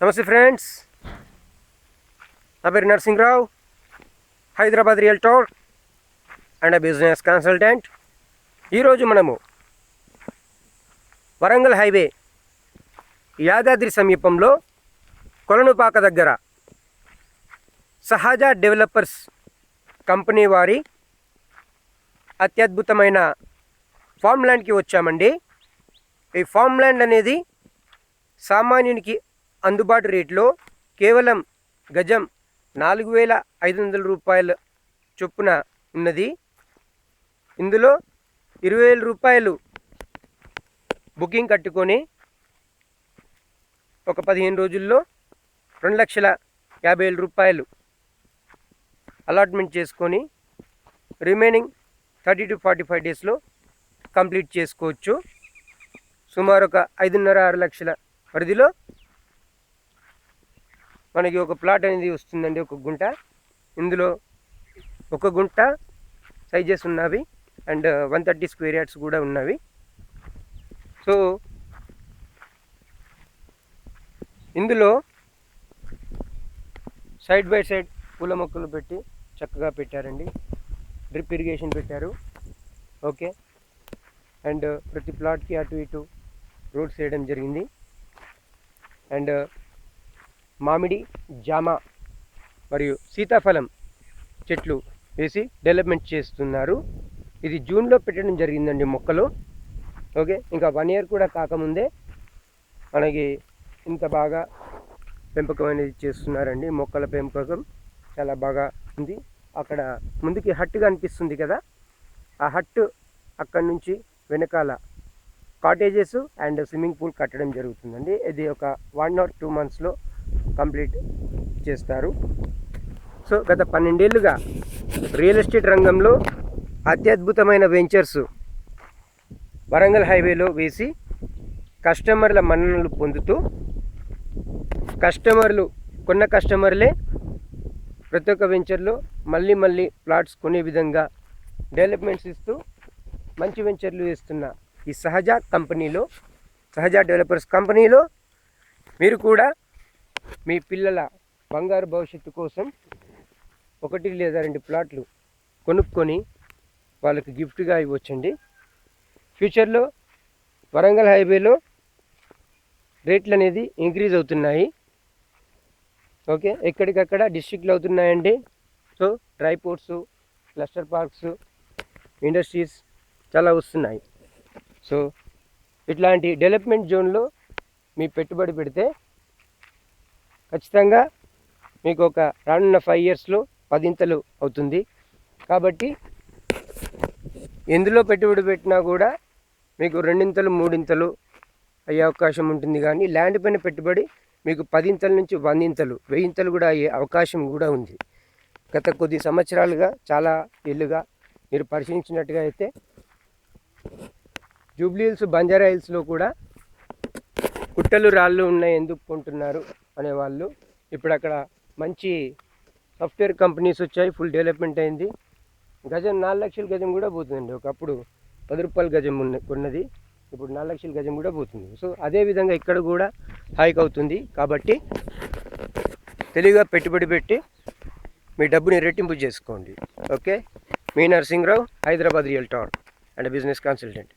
నమస్తే ఫ్రెండ్స్. నా పేరు Narasimharao Hyderabad realtor and business consultant. ఈరోజు మనము వరంగల్ హైవే యాదాద్రి సమీపంలో కొలనుపాక దగ్గర సహజ డెవలపర్స్ కంపెనీ వారి అత్యద్భుతమైన ఫామ్ ల్యాండ్కి వచ్చామండి. ఈ ఫామ్ ల్యాండ్ అనేది సామాన్యునికి అందుబాటు రేట్లో కేవలం గజం నాలుగు వేల ఐదు వందల రూపాయల చొప్పున ఉన్నది. ఇందులో ఇరవై వేల రూపాయలు బుకింగ్ కట్టుకొని ఒక పదిహేను రోజుల్లో రెండు లక్షల యాభై వేల రూపాయలు అలాట్మెంట్ చేసుకొని remaining thirty to forty five డేస్లో కంప్లీట్ చేసుకోవచ్చు. సుమారు ఒక ఐదున్నర ఆరు లక్షల పరిధిలో మనకి ఒక ప్లాట్ అనేది వస్తుందండి ఒక గుంట. ఇందులో ఒక గుంట సైజెస్ ఉన్నవి and one thirty square yards కూడా ఉన్నవి. సో ఇందులో సైడ్ బై సైడ్ పూల మొక్కలు పెట్టి చక్కగా పెట్టారండి. డ్రిప్ ఇరిగేషన్ పెట్టారు. ఓకే. అండ్ ప్రతి ప్లాట్కి అటు ఇటు రోడ్స్ వేయడం జరిగింది. అండ్ మామిడి జామ మరియు సీతాఫలం చెట్లు వేసి డెవలప్మెంట్ చేస్తున్నారు. ఇది జూన్లో పెట్టడం జరిగిందండి మొక్కలు. ఓకే ఇంకా వన్ ఇయర్ కూడా కాకముందే మనకి ఇంత బాగా పెంపకం అనేది చేస్తున్నారండి మొక్కల పెంపకం. చాలా బాగా ఉంది. అక్కడ ముందుకి హట్ కనిపిస్తుంది కదా. ఆ హట్టు అక్కడి నుంచి వెనకాల కాటేజెస్ అండ్ స్విమ్మింగ్ పూల్ కట్టడం జరుగుతుందండి. ఇది ఒక వన్ ఆర్ టూ మంత్స్లో కంప్లీట్ చేస్తారు. సో గత పన్నెండేళ్ళుగా రియల్ ఎస్టేట్ రంగంలో అత్యద్భుతమైన వెంచర్స్ వరంగల్ హైవేలో వేసి కస్టమర్ల మన్ననలు పొందుతూ కస్టమర్లు కొన్న కస్టమర్లే ప్రతి ఒక్క వెంచర్లో మళ్ళీ మళ్ళీ ప్లాట్స్ కొనే విధంగా డెవలప్మెంట్స్ ఇస్తూ మంచి వెంచర్లు ఇస్తున్న ఈ సహజ కంపెనీలో సహజ డెవలపర్స్ కంపెనీలో మీరు కూడా మీ పిల్లల బంగారు భవిష్యత్తు కోసం ఒకటి లేదా రెండు ప్లాట్లు కొనుక్కొని వాళ్ళకి గిఫ్ట్గా ఇవ్వచ్చండి. ఫ్యూచర్లో వరంగల్ హైవేలో రేట్లు అనేది ఇంక్రీజ్ అవుతున్నాయి. ఓకే? ఎక్కడికక్కడ డిస్ట్రిక్ట్లు అవుతున్నాయండి. So dry ports cluster parks industries చాలా వస్తున్నాయి. సో ఇట్లాంటి డెవలప్మెంట్ జోన్లో మీ పెట్టుబడి పెడితే ఖచ్చితంగా మీకు ఒక రానున్న ఫైవ్ ఇయర్స్లో పదింతలు అవుతుంది. కాబట్టి ఎందులో పెట్టుబడి పెట్టినా కూడా మీకు రెండింతలు మూడింతలు అయ్యే అవకాశం ఉంటుంది. కానీ ల్యాండ్ పైన పెట్టుబడి మీకు పదింతల నుంచి వందింతలు వెయ్యింతలు కూడా అయ్యే అవకాశం కూడా ఉంది. గత కొద్ది సంవత్సరాలుగా చాలా ఇల్లుగా మీరు పరిశీలించినట్టుగా అయితే జూబ్లీ హిల్స్ బంజారా హిల్స్లో కూడా కుట్టలు రాళ్ళు ఉన్నాయి ఎందుకు కొంటున్నారు? అనేవాళ్ళు. ఇప్పుడు అక్కడ మంచి సాఫ్ట్వేర్ కంపెనీస్ వచ్చాయి ఫుల్ డెవలప్మెంట్ అయింది. గజం నాలుగు లక్షల గజం కూడా పోతుందండి. ఒకప్పుడు పది రూపాయల గజం ఉన్న ఉన్నది ఇప్పుడు నాలుగు లక్షల గజం కూడా పోతుంది. సో అదే విధంగా ఇక్కడ కూడా హైక్ అవుతుంది. కాబట్టి తెలివిగా పెట్టుబడి పెట్టి మీ డబ్బుని రెట్టింపు చేసుకోండి. Okay? Me Narasimharao Hyderabad realtor and business consultant.